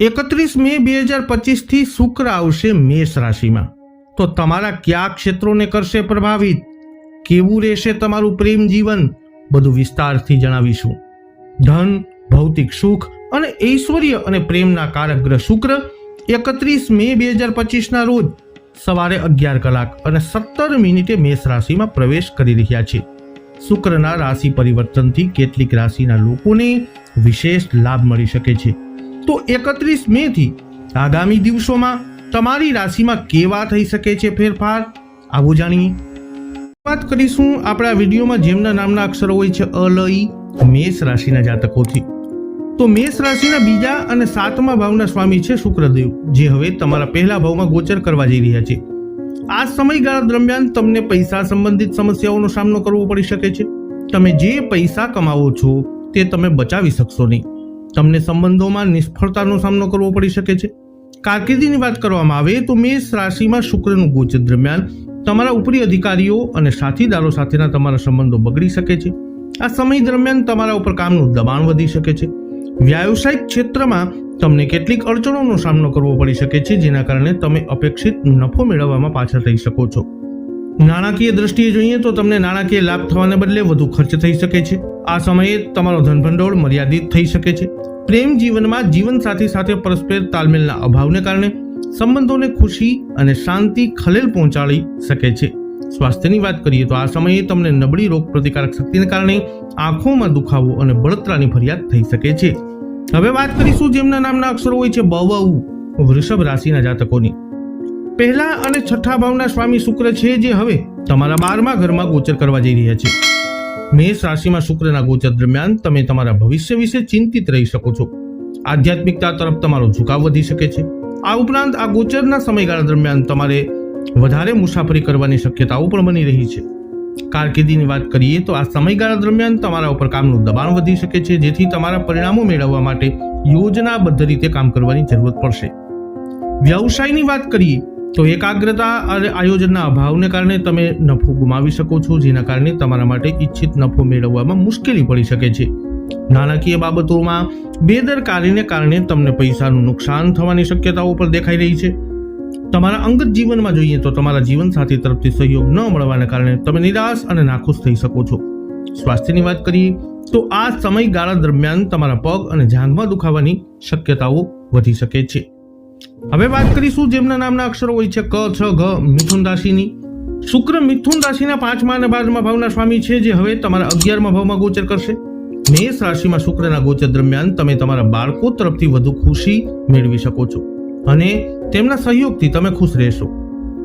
એકત્રીસ મે બે હજાર પચીસથી શુક્ર આવશે મેષ રાશિમાં. તો તમારા કયા ક્ષેત્રોને કરશે પ્રભાવિત? કેવું રહેશે તમારું પ્રેમ જીવન? બધું વિસ્તારથી જણાવીશું. ધન, ભૌતિક સુખ અને ઐશ્વર્ય અને પ્રેમના કારક ગ્રહ શુક્ર એકત્રીસ મે બે હજાર પચીસના રોજ સવારે અગિયાર કલાક અને સત્તર મિનિટે મેષ રાશિમાં પ્રવેશ કરી રહ્યા છે. શુક્રના રાશિ પરિવર્તનથી કેટલીક રાશિના લોકોને વિશેષ લાભ મળી શકે છે. તો એકત્રીસ મે થી આગામી દિવસોમાં તમારી રાશિમાં કેવા થઈ શકે છે ફેરફાર? આવું જાણીએ. વાત કરીશું આપણા વિડીયોમાં જેમના નામના અક્ષરો હોય છે અલઈ મેષ રાશિના જાતકોથી. તો મેષ રાશિના બીજા અને સાતમા ભાવના સ્વામી છે શુક્રદેવ, જે હવે તમારા પહેલા ભાવમાં ગોચર કરવા જઈ રહ્યા છે. આ સમયગાળા દરમિયાન તમને પૈસા સંબંધિત સમસ્યાઓનો સામનો કરવો પડી શકે છે. તમે જે પૈસા કમાવો છો, તે તમે બચાવી શકશો નહીં. તમને સંબંધોમાં નિષ્ફળતાનો સામનો કરવો પડી શકે છે. કારકિર્દીની વાત કરવામાં આવે તો મેષ રાશિમાં શુક્રનું ગોચર દરમિયાન તમારા ઉપરી અધિકારીઓ અને સાથીદારો સાથેના તમારા સંબંધો બગડી શકે છે. આ સમય દરમિયાન તમારા ઉપર કામનું દબાણ વધી શકે છે. વ્યાવસાયિક ક્ષેત્રમાં તમને કેટલીક અડચણોનો સામનો કરવો પડી શકે છે, જેના કારણે તમે અપેક્ષિત નફો મેળવવામાં પાછળ થઈ શકો છો. નાણાકીય દ્રષ્ટિએ જોઈએ તો તમને નાણાકીય લાભ થવાને બદલે વધુ ખર્ચ થઈ શકે છે. આ સમયે તમારો ધનભંડોળ મર્યાદિત થઈ શકે છે. પ્રેમ જીવનમાં જીવનસાથી સાથે પરસ્પર તાલમેલના અભાવને કારણે સંબંધોને ખુશી અને શાંતિ ખલેલ પહોંચાડી શકે છે. સ્વાસ્થ્યની વાત કરીએ તો આ સમયે તમને નબળી રોગ પ્રતિકારક શક્તિને કારણે આંખોમાં દુખાવો અને બળતરાની ફરિયાદ થઈ શકે છે. હવે વાત કરીશું જેમના નામના અક્ષરો હોય છે. બવ, વૃષભ રાશિના જાતકોની. પહેલા અને છઠ્ઠા ભાવના સ્વામી શુક્ર છે જે હવે તમારા બારમા ઘરમાં ગોચર કરવા જઈ રહ્યા છે. મેષ રાશિમાં શુક્રના ગોચર દરમિયાન તમે તમારા ભવિષ્ય વિશે ચિંતિત રહી શકો છો. આધ્યાત્મિકતા તરફ તમારો ઝુકાવ વધી શકે છે. આ ઉપરાંત આ ગોચરના સમયગાળા દરમિયાન તમારે વધારે મુસાફરી કરવાની શક્યતાઓ પણ બની રહી છે. કારકિર્દીની વાત કરીએ તો આ સમયગાળા દરમિયાન તમારા ઉપર કામનું દબાણ વધી શકે છે, જેથી તમારા પરિણામો મેળવવા માટે યોજનાબદ્ધ રીતે કામ કરવાની જરૂરત પડશે. વ્યવસાયની વાત કરીએ તો એકાગ્રતા અને આયોજનના અભાવને કારણે તમે નફો ગુમાવી શકો છો, જેના કારણે તમારા માટે ઈચ્છિત નફો મેળવવામાં મુશ્કેલી પડી શકે છે. નાણાકીય બાબતોમાં બેદરકારીને કારણે તમને પૈસાનું નુકસાન થવાની શક્યતાઓ પણ દેખાઈ રહી છે. તમારા અંગત જીવનમાં જોઈએ તો તમારા જીવનસાથી તરફથી સહયોગ ન મળવાને કારણે તમે નિરાશ અને નાખુશ થઈ શકો છો. સ્વાસ્થ્યની વાત કરીએ તો આ સમયગાળા દરમિયાન તમારા પગ અને જાંઘમાં દુખાવાની શક્યતાઓ વધી શકે છે. હવે વાત કરીશું જેમના નામના અક્ષરો હોય છે ક, છ, ઘ મિથુન રાશિની શુક્ર મિથુન રાશિના પાંચમા અને બારમા ભાવના સ્વામી છે જે હવે તમારા અગિયારમા ભાવમાં ગોચર કરશે. મેષ રાશિમાં શુક્રના ગોચર દરમિયાન તમે તમારા બાળકો તરફથી વધુ ખુશી મેળવી શકો છો. અને તેમના સહયોગથી તમે ખુશ રહેશો.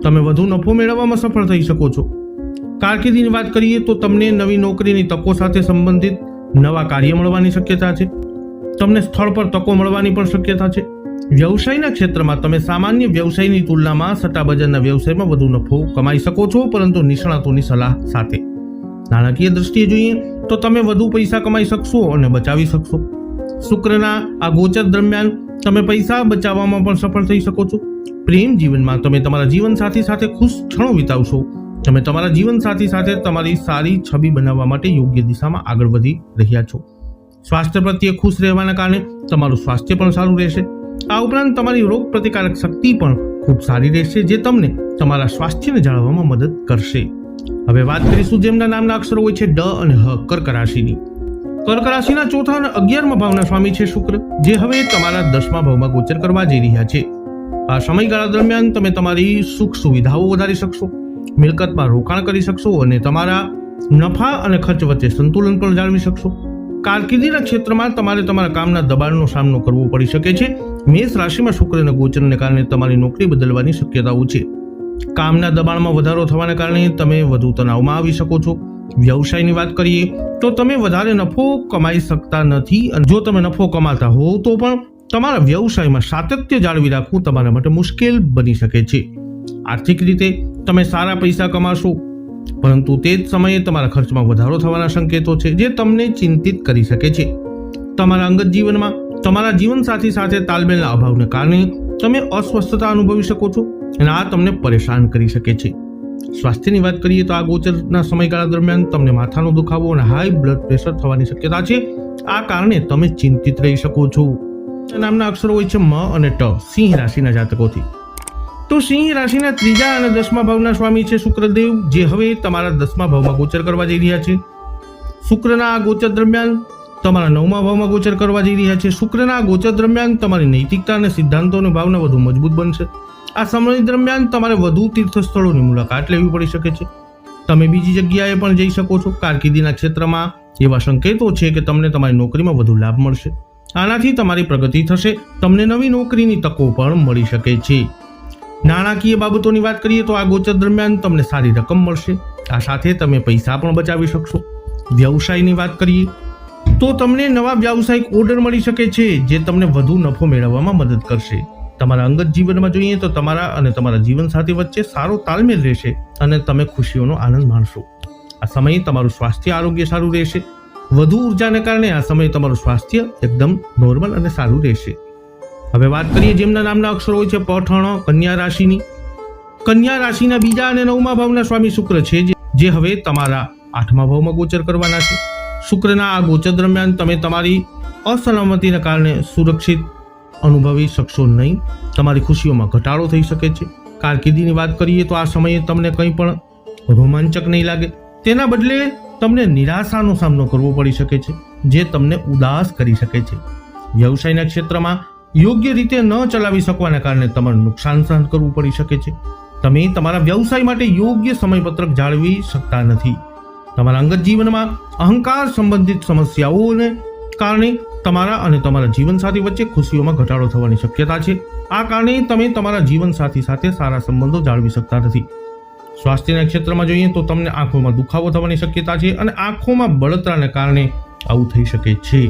તમે વધુ નફો મેળવવામાં સફળ થઈ શકો છો. કારકિર્દીની વાત કરીએ તો તમને નવી નોકરીની તકો સાથે સંબંધિત નવા કાર્ય મળવાની શક્યતા છે. તમને સ્થળ પર તકો મળવાની પણ શક્યતા છે. વ્યવસાયના ક્ષેત્રમાં તમે સામાન્ય વ્યવસાયની તુલનામાં સટ્ટાબજારના વ્યવસાયમાં વધુ નફો કમાઈ શકો છો, પરંતુ નિષ્ણાતોની સલાહ સાથે. નાણાકીય દ્રષ્ટિએ જોઈએ તો તમે વધુ પૈસા કમાઈ શકશો અને બચાવી શકશો. શુક્રના આ ગોચર દરમિયાન તમે પૈસા બચાવવામાં પણ સફળ થઈ શકો છો. પ્રેમ જીવનમાં તમે તમારા જીવનસાથી સાથે ખુશ ક્ષણો વિતાવશો. તમે તમારા જીવનસાથી સાથે તમારી સારી છબી બનાવવા માટે યોગ્ય દિશામાં આગળ વધી રહ્યા છો. સ્વાસ્થ્ય પ્રત્યે ખુશ રહેવાના કારણે તમારું સ્વાસ્થ્ય પણ સારું રહેશે. આ ઉપરાંત તમારી રોગ પ્રતિકારક શક્તિ પણ ખૂબ સારી રહેશે, જે તમને તમારા સ્વાસ્થ્યને જાળવવામાં મદદ કરશે. હવે વાત કરીશું જેમના નામના અક્ષરો હોય છે ડ અને હ, કર્ક રાશિની. કર્ક રાશિના ચોથા અને અગિયારમા ભાવના સ્વામી છે શુક્ર, જે હવે તમારા દસમા ભાવમાં ગોચર કરવા જઈ રહ્યા છે. આ સમયગાળા દરમિયાન તમે તમારી સુખ સુવિધાઓ વધારી શકશો, મિલકતમાં રોકાણ કરી શકશો અને તમારા નફા અને ખર્ચ વચ્ચે સંતુલન પણ જાળવી શકશો. કારકિર્દીના ક્ષેત્રમાં તમારે તમારા કામના દબાણનો સામનો કરવો પડી શકે છે. મેષ રાશિમાં શુક્રના ગોચરને કારણે તમારી નોકરી બદલવાની શક્યતાઓ છે. કામના દબાણમાં વધારો થવાને કારણે તમે વધુ તણાવમાં આવી શકો છો. વ્યવસાયની વાત કરીએ, તો તમે વધારે નફો કમાઈ શકતા નથી અને જો તમે નફો કમાતા હોવ, તો પણ તમારા વ્યવસાયમાં સાતત્ય જાળવી રાખવું તમારા માટે મુશ્કેલ બની શકે છે. આર્થિક રીતે તમે સારા પૈસા કમાશો, પરંતુ તે જ સમયે તમારા ખર્ચમાં વધારો થવાના સંકેતો છે, જે તમને ચિંતિત કરી શકે છે. તમારા અંગત જીવનમાં તમારા જીવનસાથી સાથે તાલમેલના અભાવને કારણે તમે અસ્વસ્થતા અનુભવી શકો છો અને આ તમને પરેશાન કરી શકે છે. સ્વાસ્થ્યની વાત કરીએ તો આ ગોચરના સમયગાળા દરમિયાન તમને માથાનો દુખાવો અને હાઈ બ્લડ પ્રેશર થવાની શક્યતા છે. આ કારણે તમે ચિંતિત રહી શકો છો. નામના અક્ષરો હોય છે મ અને ટ, સિંહ રાશિના જાતકોથી. તો સિંહ રાશિના ત્રીજા અને દસમા ભાવના સ્વામી છે શુક્રદેવ, જે હવે તમારા દસમા ભાવમાં ગોચર કરવા જઈ રહ્યા છે. શુક્રના આ ગોચર દરમિયાન તમારા નવમા ભાવમાં ગોચર કરવા જઈ રહ્યા છે. શુક્રના ગોચર દરમિયાન તમારી નૈતિકતા અને સિદ્ધાંતોની ભાવના વધુ મજબૂત બનશે. આ સમય દરમિયાન તમારે વધુ તીર્થ સ્થળોની મુલાકાત લેવી પડી શકે છે. તમે બીજી જગ્યાએ પણ જઈ શકો છો. કારકિર્દીના ક્ષેત્રમાં એવા સંકેતો છે કે તમને તમારી નોકરીમાં વધુ લાભ મળશે. આનાથી તમારી પ્રગતિ થશે. તમને નવી નોકરીની તકો પણ મળી શકે છે. નાણાકીય બાબતોની વાત કરીએ તો આ ગોચર દરમિયાન તમને સારી રકમ મળશે. આ સાથે તમે પૈસા પણ બચાવી શકશો. વ્યવસાયની વાત કરીએ તો તમને નવા વ્યાવસાયિક ઓર્ડર મળી શકે છે, જે તમને વધુ નફો મેળવવામાં મદદ કરશે. તમારા અંગત જીવનમાં જોઈએ તો તમારા અને તમારા જીવનસાથી વચ્ચે સારો તાલમેલ રહેશે અને તમે ખુશીઓનો આનંદ માણશો. આ સમયે તમારું સ્વાસ્થ્ય આરોગ્ય સારું રહેશે. વધુ ઉર્જાને કારણે આ સમયે તમારું સ્વાસ્થ્ય એકદમ નોર્મલ અને સારું રહેશે. હવે વાત કરીએ જેમના નામના અક્ષરો હોય છે પઠણ કન્યા રાશિની. કન્યા રાશિના બીજા અને નવમા ભાવના સ્વામી શુક્ર છે જે- હવે તમારા આઠમા ભાવમાં ગોચર કરવાના છે. શુક્રના આ ગોચર દરમિયાન તમે તમારી અસલામતીના કારણે સુરક્ષિત અનુભવી શકશો નહીં. તમારી ખુશીઓમાં ઘટાડો થઈ શકે છે. કારકિર્દીની વાત કરીએ તો આ સમયે તમને કંઈ પણ રોમાંચક નહીં લાગે. તેના બદલે તમને નિરાશાનો સામનો કરવો પડી શકે છે, જે તમને ઉદાસ કરી શકે છે. વ્યવસાયના ક્ષેત્રમાં યોગ્ય રીતે ન ચલાવી શકવાના કારણે તમારે નુકસાન સહન કરવું પડી શકે છે. તમે તમારા વ્યવસાય માટે યોગ્ય સમયપત્રક જાળવી શકતા નથી. તમારા અંગત જીવનમાં અહંકાર સંબંધિત સમસ્યાઓને કારણે તમારા અને તમારા જીવનસાથી વચ્ચે ખુશીઓમાં ઘટાડો થવાની શક્યતા છે. આ કારણે તમે તમારા જીવનસાથી સાથે સારા સંબંધો જાળવી શકતા નથી. સ્વાસ્થ્યના ક્ષેત્રમાં જોઈએ તો તમને આંખોમાં દુખાવો થવાની શક્યતા છે અને આંખોમાં બળતરાને કારણે આવું થઈ શકે છે.